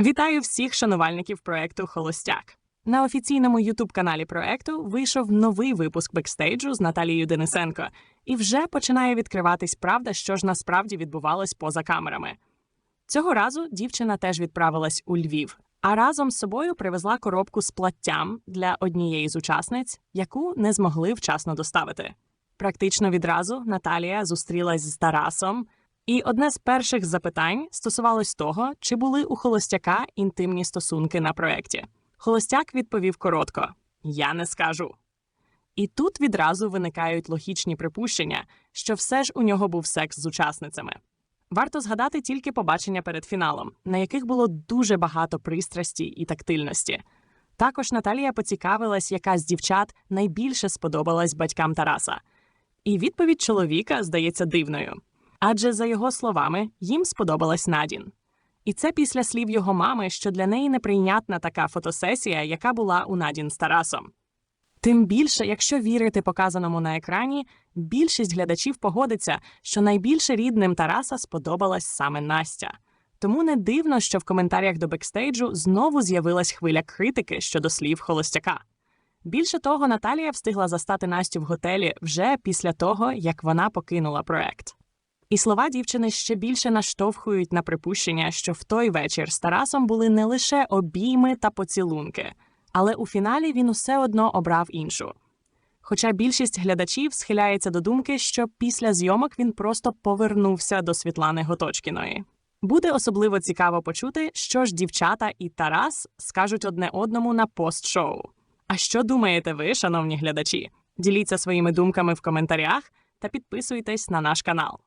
Вітаю всіх шанувальників проекту Холостяк. На офіційному ютуб-каналі проекту вийшов новий випуск бекстейджу з Наталією Денисенко, і вже починає відкриватись правда, що ж насправді відбувалось поза камерами. Цього разу дівчина теж відправилась у Львів, а разом з собою привезла коробку з платтям для однієї з учасниць, яку не змогли вчасно доставити. Практично відразу Наталія зустрілась з Тарасом, і одне з перших запитань стосувалось того, чи були у холостяка інтимні стосунки на проєкті. Холостяк відповів коротко: Я не скажу. І тут відразу виникають логічні припущення, що все ж у нього був секс з учасницями. Варто згадати тільки побачення перед фіналом, на яких було дуже багато пристрасті і тактильності. Також Наталія поцікавилась, яка з дівчат найбільше сподобалась батькам Тараса. І відповідь чоловіка здається дивною. Адже, за його словами, їм сподобалась Надін. І це після слів його мами, що для неї неприйнятна така фотосесія, яка була у Надін з Тарасом. Тим більше, якщо вірити показаному на екрані, більшість глядачів погодиться, що найбільше рідним Тараса сподобалась саме Настя. Тому не дивно, що в коментарях до бекстейджу знову з'явилась хвиля критики щодо слів холостяка. Більше того, Наталія встигла застати Настю в готелі вже після того, як вона покинула проект. І слова дівчини ще більше наштовхують на припущення, що в той вечір з Тарасом були не лише обійми та поцілунки, але у фіналі він усе одно обрав іншу. Хоча більшість глядачів схиляється до думки, що після зйомок він просто повернувся до Світлани Готочкіної. Буде особливо цікаво почути, що ж дівчата і Тарас скажуть одне одному на постшоу. А що думаєте ви, шановні глядачі? Діліться своїми думками в коментарях та підписуйтесь на наш канал.